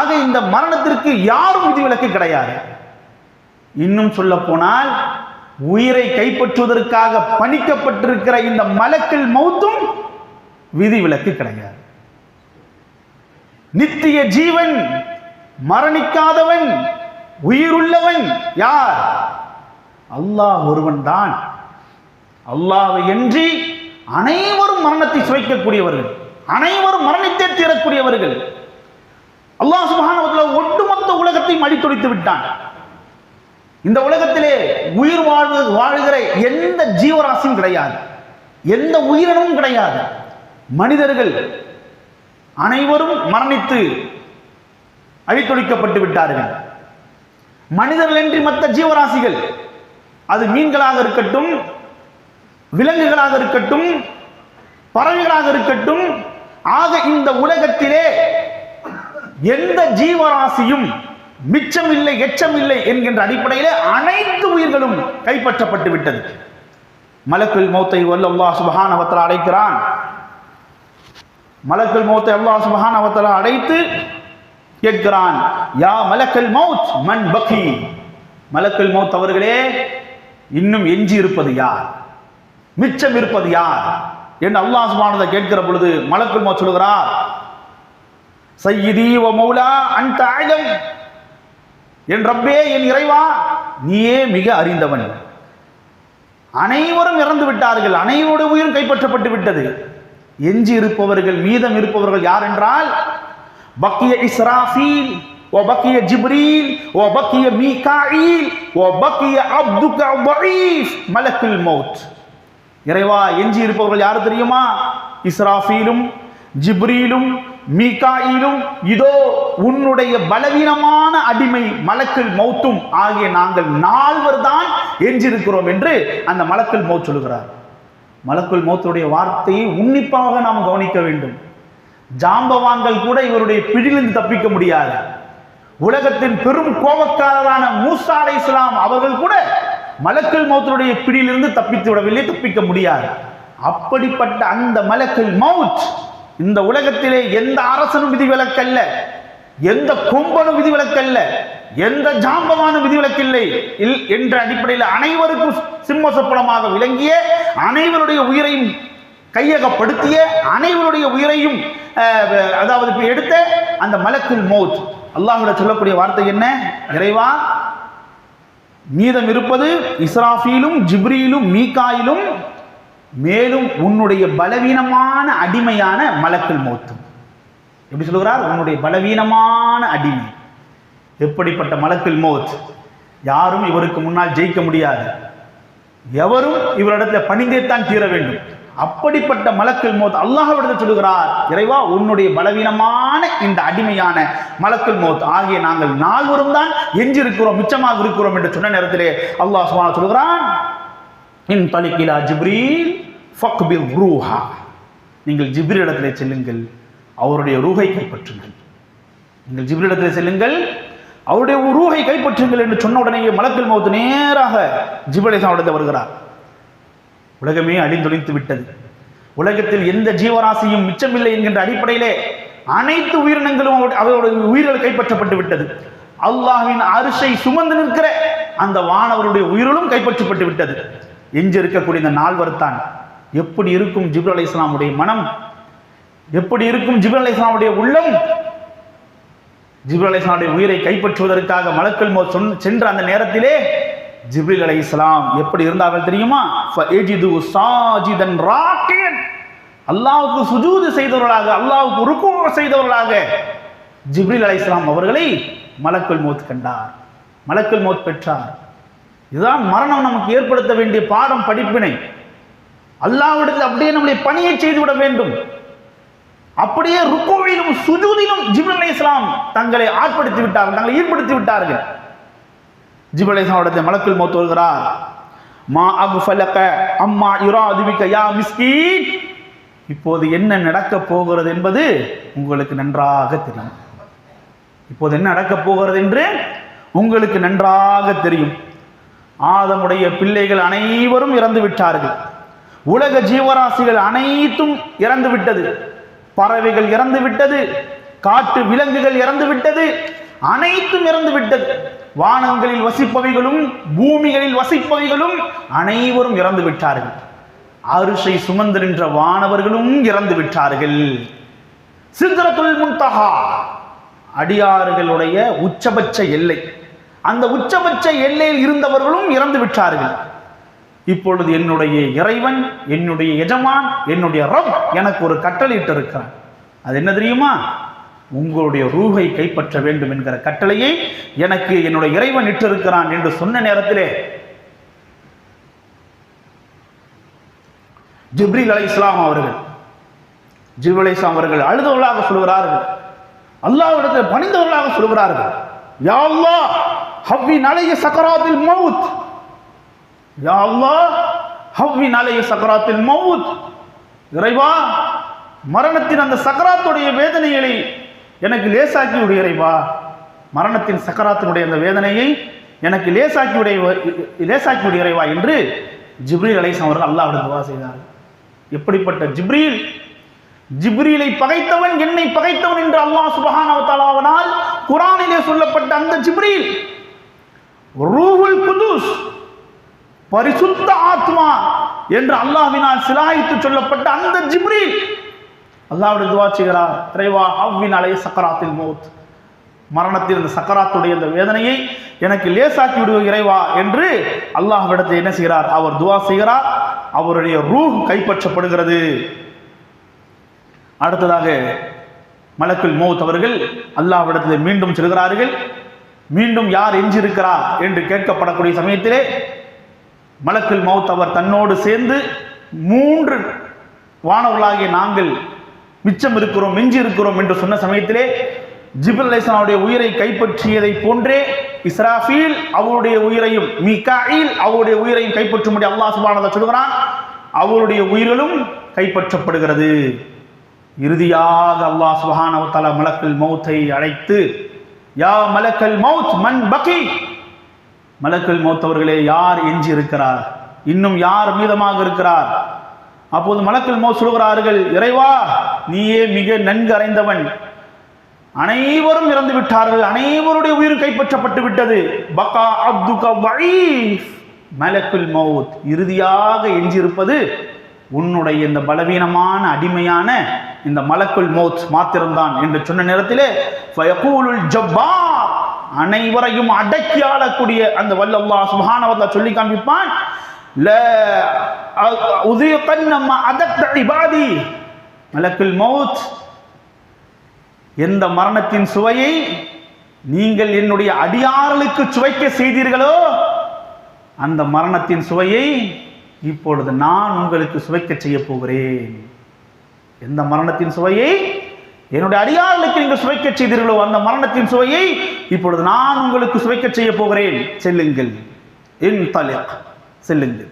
ஆக இந்த மரணத்திற்கு யாரும் விதிவிலக்கு கிடையாது. இன்னும் சொல்ல போனால் உயிரை கைப்பற்றுவதற்காக பணிக்கப்பட்டிருக்கிற இந்த மலக்கில் மௌத்தும் விதிவிலக்கு கிடையாது. நித்திய ஜீவன் மரணிக்காதவன் உயிருள்ளவன் யார்? அல்லாஹ் ஒருவன் தான் அல்லாவை என்று அனைவரும் மரணத்தை சுவைக்கக்கூடியவர்கள் அனைவரும் மரணித்தே தீரக்கூடியவர்கள். அல்லாஹ் சுபஹானஹு ஒட்டுமொத்த உலகத்தையும் அடித்துடைத்து விட்டான். இந்த உலகத்திலே உயிர் வாழ்வு வாழுகிற எந்த ஜீவராசியும் கிடையாது. எந்த உயிரினமும் கிடையாது. மனிதர்கள் அனைவரும் மரணித்து அழித்தொழிக்கப்பட்டு விட்டார்கள். மனிதர்கள் என்று மற்ற ஜீவராசிகள் அது மீன்களாக இருக்கட்டும் விலங்குகளாக இருக்கட்டும் பறவைகளாக இருக்கட்டும் ஆக இந்த உலகத்திலே எந்த ஜீவராசியும் மிச்சம் இல்லை எச்சம் இல்லை என்கின்ற அடிப்படையிலே அனைத்து உயிர்களும் கைப்பற்றப்பட்டு விட்டது. மலக்குல் மௌத்தை வல்ல அல்லாஹ் சுபஹானவத்தலா அழைக்கிறான் மலக்குல் மௌத்தை அல்லாஹ் சுபஹானவத்தலா அழைத்து கேட்கிறான் யா மலக்கல் மௌத் மன் பக்கி மலக்குல் மௌத் அவர்களே இன்னும் எஞ்சி இருப்பது யார்? மிச்சம் இருப்பது யார்? என்று அல்லாஹ் சுபானதை கேட்கிற பொழுது மலக்குல் மௌத் சொல்கிறார் சையீதி ஓ மௌலா அந்த ஆயுதம் என் ரப்பே என் இறைவா நீயே மிக அறிந்தவன். அனைவரும் இறந்து விட்டார்கள். அனைவருடைய உயிரும் கைப்பற்றப்பட்டு விட்டது. எஞ்சி இருப்பவர்கள் மீதம் இருப்பவர்கள் யார் என்றால் பக்கிய இஸ்ராஃபீல் ஓ பக்கிய ஜிப்ரீல் ஓ பக்கிய மீகாயில் ஓ பக்கிய அப்துக வஈஃப் மலக்குல் மௌத். இறைவா எஞ்சி இருப்பவர்கள் யார் தெரியுமா? இஸ்ராஃபீலும் ஜிப்ரீலும் மீகாயிலும் இதோ உன்னுடைய பலவீனமான அடிமை மலக்கில் மௌத்தும். ஆகிய நாங்கள் நால்வர் தான் எஞ்சிருக்கிறோம் என்று அந்த மலக்கல் மௌத் சொல்கிறார் மலக்குள் மௌத்துடைய வார்த்தையை உன்னிப்பாக நாம் கவனிக்க வேண்டும். ஜாம்பவான்கள் கூட இவருடைய பிடியிலிருந்து தப்பிக்க முடியாது. உலகத்தின் பெரும் கோபக்காரரான மூசா அலை இஸ்லாம் அவர்கள் கூட மலக்கல் மௌத்துடைய பிடியிலிருந்து தப்பித்து விடவில்லை தப்பிக்க முடியாது. அப்படிப்பட்ட அந்த மலக்கல் மவுத் இந்த உலகத்திலே எந்த அரசனும் விதிவிலக்கல்ல எந்த கொம்பனும் விதிவிலக்கல்ல எந்த ஜாம்பவான விதிவிலக்கில்லை இல் என்ற அடிப்படையில் அனைவருக்கும் சிம்ம சொப்பனமாக விளங்கிய அனைவருடைய உயிரையும் கையகப்படுத்திய அனைவருடைய உயிரையும் அதாவது எடுத்த அந்த மலக்குள் மௌத். அல்லாஹுட சொல்லக்கூடிய வார்த்தை என்ன? இறைவா மீதம் இருப்பது இஸ்ராஃபீலும் ஜிப்ரீலும் மீகாயிலும் மேலும் உன்னுடைய பலவீனமான அடிமையான மலக்கள் மௌத்தும். எப்படி சொல்கிறார் உன்னுடைய பலவீனமான அடிமை. எப்படிப்பட்ட மலக்கில் மோத்? யாரும் இவருக்கு முன்னால் ஜெயிக்க முடியாது. எவரும் இவரிடத்தில் பணிந்தேத்தான் தீர வேண்டும். அப்படிப்பட்ட மலக்கில் மோத் அல்லாஹ்விடத்தில் சொல்லுகிறார் இறைவா உன்னுடைய பலவீனமான இந்த அடிமையான மலக்குல் மோத். ஆகிய நாங்கள் நால்வரும் தான் எஞ்சிருக்கிறோம் மிச்சமாக இருக்கிறோம் என்று சொன்ன நேரத்திலே அல்லாஹ் சொல்லுகிறான். இன் தலிக்கிலா ஜிப்ரீல் ஃபக்பில் ரூஹா நீங்கள் ஜிப்ரீல் இடத்திலே செல்லுங்கள் அவருடைய ரூகை கைப்பற்றுங்கள். நீங்கள் ஜிப்ரீல் இடத்திலே செல்லுங்கள் அவருடைய ரூகை கைப்பற்றுங்கள் என்று சொன்ன உடனே மலக்குல் மௌத்து நேராக ஜிபலேசா இடத்தில் வருகிறார். உலகமே அழிந்தொழித்து விட்டது. உலகத்தில் எந்த ஜீவராசியும் மிச்சமில்லை என்கின்ற அடிப்படையிலே அனைத்து உயிரினங்களும் அவருடைய- அவருடைய உயிர்கள் கைப்பற்றப்பட்டு விட்டது. அல்லாஹின் அரிசை சுமந்து நிற்கிற அந்த வானவருடைய உயிர்களும் கைப்பற்றப்பட்டு விட்டது. எஞ்சி இருக்கக்கூடிய இந்த நால்வர் தான் எப்படி இருக்கும் ஜிப்ரல் அலி இஸ்லாமுடைய மனம்? எப்படி இருக்கும் ஜிப்ரல் அலி இஸ்லாமுடைய உள்ளம்? ஜிப்ரல் அலி இஸ்லாமுடைய உயிரை கைப்பற்றுவதற்காக மலக்கல் மோ சொன்ன சென்ற அந்த நேரத்திலே ஜிப்ரில் அலி இஸ்லாம் எப்படி இருந்தார்கள் தெரியுமா? அல்லாவுக்கு சுஜூது செய்தவர்களாக அல்லாவுக்கு ருக்கு செய்தவர்களாக ஜிப்ரில் அலி இஸ்லாம் அவர்களை மலக்குல் மோத் கண்டார். மலக்குல் மோத் பெற்றார். இதுதான் மரணம் நமக்கு ஏற்படுத்த வேண்டிய பாடம் படிப்பினை. அல்லாவிடத்தில் அப்படியே நம்முடைய பணியை செய்துவிட வேண்டும். அப்படியே ருக்கோவிலும் சுஜூதிலும் ஜிபுல் அலி இஸ்லாம் தங்களை ஆட்படுத்தி விட்டார்கள் தங்களை ஈடுபடுத்தி விட்டார்கள். ஜிபலேசனுடைய மலக்குள் மௌத் வருகிறார். மா அகு ஃபலக அம்மா யுராதுபிக்க யா மிஸ்கீன். இப்போது என்ன நடக்கப் போகிறது என்பது உங்களுக்கு நன்றாக தெரியும். இப்போது என்ன நடக்கப் போகிறது என்று உங்களுக்கு நன்றாக தெரியும். ஆதமுடைய பிள்ளைகள் அனைவரும் இறந்து விட்டார்கள். உலக ஜீவராசிகள் அனைத்தும் இறந்து விட்டது பறவைகள் இறந்து விட்டது காட்டு விலங்குகள் இறந்து விட்டது அனைத்தும் இறந்து விட்டது வானங்களில் வசிப்பவைகளும் பூமிகளில் வசிப்பவைகளும் அனைவரும் இறந்து விட்டார்கள் அரிசை சுமந்து நின்ற வானவர்களும் இறந்து விட்டார்கள் சித்திரத்துல் முன்தகா அடியார்களுடைய உச்சபட்ச எல்லை. அந்த உச்சபட்ச எல்லையில் இருந்தவர்களும் இறந்து விட்டார்கள் இப்பொழுது என்னுடைய இறைவன் என்னுடைய எஜமான் என்னுடைய ரப் எனக்கு ஒரு கட்டளையிட்டு இருக்கிறான் அது என்ன தெரியுமா? உங்களுடைய ரூகை கைப்பற்ற வேண்டும் என்கிற கட்டளையை எனக்கு என்னுடைய இறைவன் இட்டிருக்கிறான் என்று சொன்ன நேரத்திலே ஜிப்ரி அலை இஸ்லாம் அவர்கள் ஜிப்ரீல் அலை இஸ்லாம் அவர்கள் அழுதவர்களாக சொல்கிறார்கள். அல்லாவிடத்தில் பணிந்தவர்களாக சொல்கிறார்கள். யா அல்லாஹ் ஹவ்வின் அலைய சக்கராத்தில் மவுத். யா அல்லாஹ் ஹவ்வின் அலைய சக்கராத்தில் மவுத் இறைவா மரணத்தின் அந்த சக்கராத்துடைய வேதனைகளை எனக்கு லேசாக்கி விடு இறைவா. மரணத்தின் சக்கராத்தினுடைய அந்த வேதனையை எனக்கு லேசாக்கி உடைய லேசாக்கி விடு இறைவா என்று ஜிப்ரீல் அலைஹிஸ்ஸலாம் அவர்கள் அல்லாஹ் துவா செய்தார் எப்படிப்பட்ட ஜிப்ரீல்? ஜிப்ரீலை பகைத்தவன் என்னை பகைத்தவன் என்று அல்லாஹ் சுபஹானஹு குரானிலே சொல்லப்பட்ட அந்த ஜிப்ரீல் ரூஹுல் குதூஸ் பரிசுத்த ஆத்மா என்று அல்லாஹ்வினால் சிலாயித்து சொல்லப்பட்ட அந்த ஜிப்ரீல். அல்லாவுடைய துவா செய்கிறார். இறைவா அவ்வின் அலைய சக்கராத்தில் மௌத். மரணத்தில் அந்த சக்கராத்துடைய அந்த வேதனையை எனக்கு லேசாக்கி விடுவ இறைவா என்று அல்லாஹ்விடத்தை என்ன செய்கிறார்? அவர் துவா செய்கிறார். அவருடைய ரூஹ் கைப்பற்றப்படுகிறது. அடுத்ததாக மலக்குல் மௌத் அவர்கள் அல்லாஹ்விடத்தில் மீண்டும் செல்கிறார்கள். மீண்டும் யார் எஞ்சிருக்கிறார் என்று கேட்கப்படக்கூடிய சமயத்திலே மலக்கில் மௌத் அவர் தன்னோடு சேர்ந்து மூன்று வானவர்களாகிய நாங்கள் மிச்சம் இருக்கிறோம் மிஞ்சி இருக்கிறோம் என்று சொன்ன சமயத்திலே ஜிபுல் அலைசனுடைய உயிரை கைப்பற்றியதை போன்றே இஸ்ராஃபீல் அவருடைய உயிரையும் மிகாயில் அவருடைய உயிரையும் கைப்பற்றும்படி அல்லாஹ் சுபானதை சொல்கிறான் அவருடைய உயிர்களும் கைப்பற்றப்படுகிறது. இறுதியாக அல்லாஹ் சுபஹானஹு மலக்கல் மௌத்தை அழைத்து யா மலக்கல் மௌத் மன் பகி மலக்கள் மோத்தவர்களே யார் எஞ்சி இருக்கிறார் இன்னும் யார் மீதமாக இருக்கிறார்? அப்போது மலக்கள் மௌத் சொல்கிறார்கள் இறைவா நீயே மிக நன்கு அறைந்தவன். அனைவரும் இறந்து விட்டார்கள் அனைவருடைய உயிர் கைப்பற்றப்பட்டு விட்டது. பக்கா அப்து மலக்குல் மௌத் இறுதியாக எஞ்சியிருப்பது உன்னுடைய இந்த பலவீனமான அடிமையான இந்த மலக்குல் மௌத் மாத்திரம்தான் என்று சொன்ன நேரத்திலே ஃபயகூலுல் ஜப்பார் அனைவரையும் அடக்கி ஆளக்கூடிய அந்த வல்லல்லாஹ் சுப்ஹானஹு சொல்லி காண்பிப்பான். மலக்குல் மௌத் எந்த மரணத்தின் சுவையை நீங்கள் என்னுடைய அடியார்களுக்கு சுவைக்க செய்தீர்களோ அந்த மரணத்தின் சுவையை இப்பொழுது நான் உங்களுக்கு சுவைக்க செய்ய போகிறேன். எந்த மரணத்தின் சுவையை? என்னுடைய அடியார்களுக்கு நீங்கள் சுவைக்க செய்தீர்களோ அந்த மரணத்தின் சுவையை இப்பொழுது நான் உங்களுக்கு சுவைக்க செய்ய போகிறேன். செல்லுங்கள். என் தலிக். செல்லுங்கள்.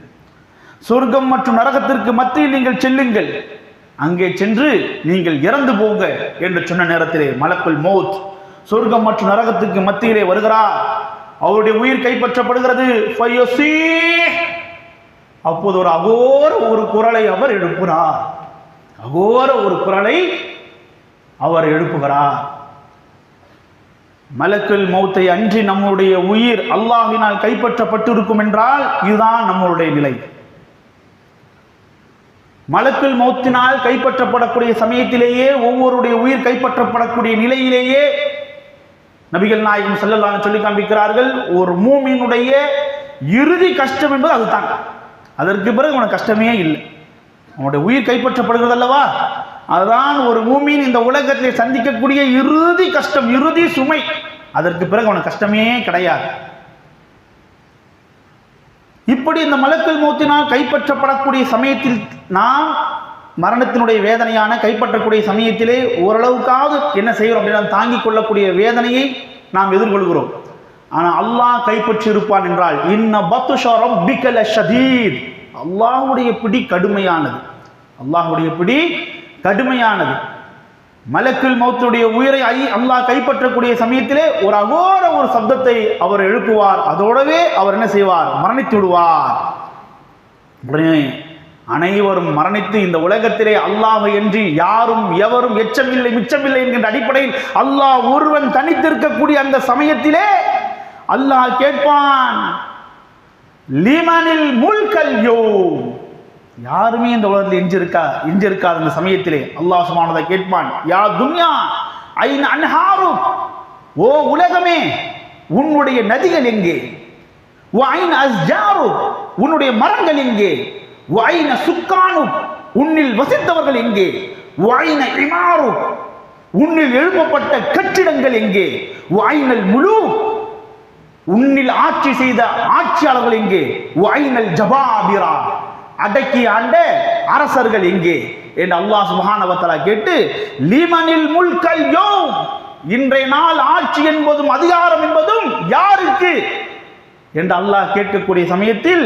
சொர்க்கம் மற்றும் நரகத்திற்கு மத்தியில் நீங்கள் செல்லுங்கள். அங்கே சென்று நீங்கள் இறந்து போங்க என்று சொன்ன நேரத்திலே மலக்குள் மௌத் சொர்க்கம் மற்றும் நரகத்துக்கு மத்தியிலே வருகிறார். அவருடைய உயிர் கைப்பற்றப்படுகிறது. அப்போது ஒரு அகோர ஒரு குரலை அவர் எழுப்புகிறார். அகோர ஒரு குரலை அவர் எழுப்புகிறார். மலக்கில் மௌத்தை அன்றி நம்முடைய உயிர் அல்லாஹினால் கைப்பற்றப்பட்டிருக்கும் என்றால் இதுதான் நம்மளுடைய நிலை. மலக்கில் மௌத்தினால் கைப்பற்றப்படக்கூடிய சமயத்திலேயே ஒவ்வொருடைய உயிர் கைப்பற்றப்படக்கூடிய நிலையிலேயே நபிகள் நாயகம் செல்லலான்னு சொல்லி காண்பிக்கிறார்கள் ஒரு மூமியினுடைய இறுதி கஷ்டம் என்பது அதுதான். அதற்கு பிறகு உனக்கு கஷ்டமே இல்லை. உன்னுடைய உயிர் கைப்பற்றப்படுகிறது அல்லவா அதுதான் ஒரு மூமியின் இந்த உலகத்திலே சந்திக்கக்கூடிய இறுதி கஷ்டம் இறுதி சுமை. அதற்கு பிறகு அவனுக்கு கஷ்டமே கிடையாது. இப்படி இந்த மலக்கல் மூத்தினால் கைப்பற்றப்படக்கூடிய சமயத்தில் நாம் மரணத்தினுடைய வேதனையான கைப்பற்றக்கூடிய சமயத்திலே ஓரளவுக்காவது என்ன செய்கிறோம் அப்படின்னா தாங்கிக் கொள்ளக்கூடிய வேதனையை நாம் எதிர்கொள்கிறோம். ஆனால் அல்லாஹ் கைப்பற்றி இருப்பான் என்றால் இன்ன பத்துஷரம் பிகல ஷதீத். அல்லாஹுடைய பிடி கடுமையானது. அல்லாஹுடைய பிடி கடுமையானது. மலக்குள் மௌத்துடைய உயிரை ஐ அல்லாஹ் கைப்பற்றக்கூடிய சமயத்திலே ஒரு அகோர ஒரு சப்தத்தை அவர் எழுப்புவார். அதோடவே அவர் என்ன செய்வார்? மரணித்து விடுவார். உடனே அனைவரும் மரணித்து இந்த உலகத்திலே அல்லாஹ் என்று யாரும் எவரும் எச்சமில்லை மிச்சமில்லை என்கின்ற அடிப்படையில் அல்லாஹ் ஒருவன் தனித்திருக்கக்கூடிய அந்த சமயத்திலே அல்லாஹ் கேட்பான் லிமனில் முல்கல் யோ யாருமே இந்த உலகத்தில் எஞ்சிருக்கா எஞ்சிருக்காது அந்த சமயத்திலே அல்லாஹ் சுமானதை கேட்பான் யா துன்யா ஐன் அன்ஹாரு? ஓ உலகமே உன்னுடைய நதிகள் எங்கே? ஐன் அஸ்ஜாரு? உன்னுடைய மரங்கள் எங்கே? ஐன சுக்கானு? உன்னில் வசித்தவர்கள் எங்கே? ஐன இமாரு? உன்னில் எழுப்பப்பட்ட கட்டிடங்கள் எங்கே? ஐனல் முழு உன்னில் ஆட்சி செய்த ஆட்சியாளர்கள் எங்கே? ஐனல் ஜபாபிரா? அடக்கி ஆண்ட அரசர்கள் எங்கே? என்று அல்லாஹ் சுபஹானவத்தலா கேட்டு லீமனில் முல்கல் யோ இன்றைய நாள் ஆட்சி என்பதும் அதிகாரம் என்பதும் யாருக்கு? என்று அல்லாஹ் கேட்கக்கூடிய சமயத்தில்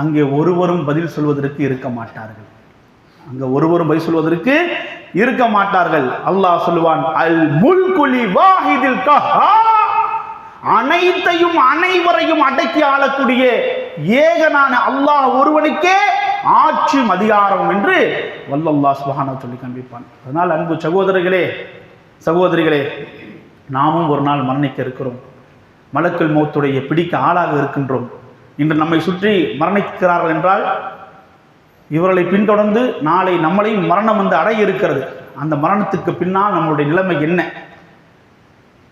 அங்கே ஒருவரும் பதில் சொல்வதற்கு இருக்க மாட்டார்கள். அங்கே ஒருவரும் பதில் சொல்வதற்கு இருக்க மாட்டார்கள். அல்லாஹ் சொல்லுவான் அல் முல்குலி வாஹிதில் கஹா அனைத்தையும் அனைவரையும் அடக்கி ஆளக்கூடிய ஏகனான அல்லாஹ் ஒருவனுக்கே ஆட்சியும் அதிகாரம் என்று வல்லல்லாஹ் சுபஹானா சொல்லி காண்பிப்பான். அதனால் அன்பு சகோதரர்களே சகோதரிகளே நாமும் ஒரு நாள் மரணிக்க இருக்கிறோம். மலக்கள் மௌத்துடைய பிடிக்க ஆளாக இருக்கின்றோம். இன்று நம்மை சுற்றி மரணிக்கிறார்கள் என்றால் இவர்களை பின்தொடர்ந்து நாளை நம்மளையும் மரணம் வந்து அடைய இருக்கிறது. அந்த மரணத்துக்கு பின்னால் நம்மளுடைய நிலைமை என்ன?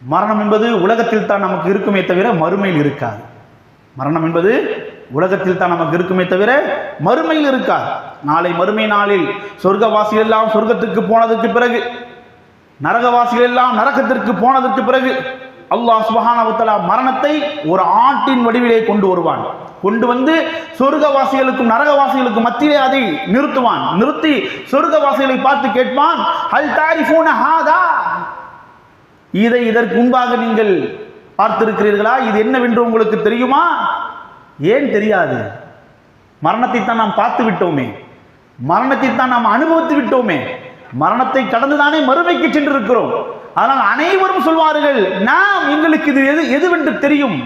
மரணம் என்பது உலகத்தில் தான் நமக்கு இருக்குமே தவிர மறுமையில் இருக்காது. மரணம் என்பது உலகத்தில் தான் நமக்கு இருக்குமே தவிர மறுமையில் இருக்காது. நாளை மறுமை நாளில் சொர்க்கவாசிகள் எல்லாம் சொர்க்கத்துக்கு போனதுக்கு பிறகு நரகவாசிகள் எல்லாம் நரகத்திற்கு போனதற்கு பிறகு அல்லாஹ் சுபஹானவத்தலா மரணத்தை ஒரு ஆட்டின் வடிவிலே கொண்டு வருவான். கொண்டு வந்து சொர்க்கவாசிகளுக்கும் நரகவாசிகளுக்கும் மத்தியிலே அதை நிறுத்துவான். நிறுத்தி சொர்க்கவாசிகளை பார்த்து கேட்பான் அல் தாரிஃபூன ஹாதா? இதை இதற்கு முன்பாக நீங்கள் பார்த்திருக்கிறீர்களா? இது என்னவென்று உங்களுக்கு தெரியுமா? ஏன் தெரியாது? மரணத்தை தான் நாம் பார்த்து விட்டோமே. மரணத்தை தான் நாம் அனுபவித்து விட்டோமே. மரணத்தை கடந்துதானே மறுமைக்கு சென்றிருக்கிறோம். ஆனால் அனைவரும் சொல்வார்கள் நாம் எங்களுக்கு இது எது எதுவென்று தெரியும்?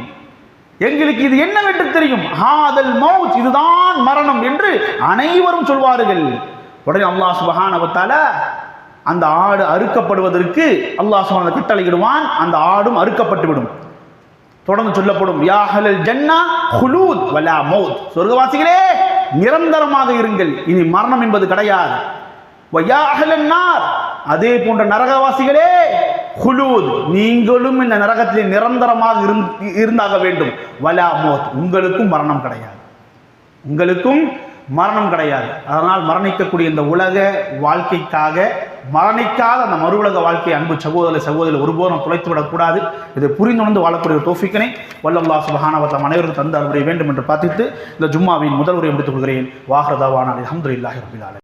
எங்களுக்கு இது என்னவென்று தெரியும்? ஹாதல் மௌத் இதுதான் மரணம் என்று அனைவரும் சொல்வார்கள். உடனே அல்லாஹ் சுபஹானவத்தால அந்த ஆடு அறுக்கப்படுவதற்கு அல்லாஹ் சுபஹான கட்டளையிடுவான் அந்த ஆடும் அறுக்கப்பட்டு விடும் தொடர்ந்து சொல்லப்படும் யாஹலல் ஜன்னா ஹுலூத் வலா மௌத். சொர்க்கவாசிகளே நிரந்தரமாக இருங்கள். இனி மரணம் என்பது கிடையாது. அதே போன்ற நரகவாசிகளே ஹுலூத் நீங்களும் இந்த நரகத்தில் நிரந்தரமாக இருந்தாக வேண்டும். வலா மௌத். உங்களுக்கும் மரணம் கிடையாது. உங்களுக்கும் மரணம் கிடையாது. அதனால் மரணிக்கக்கூடிய இந்த உலக வாழ்க்கைக்காக மரணிக்காத அந்த மறு உலக வாழ்க்கையை அன்பு சகோதர சகோதரி ஒருபோதும் தொலைத்து விடக்கூடாது. இதை புரிந்துணர்ந்து வாழக்கூடிய ஒரு தோஃபிக்கனை வல்லல்லா சுபஹானவத்தம் அனைவருக்கும் தந்து அவருடைய வேண்டும் என்று பார்த்துட்டு இந்த ஜும்மாவின் முதல் உரையை முடித்துக் கொள்கிறேன். வாஹரதாவான அலமதுல்லாஹி ரபில் ஆலமீன்.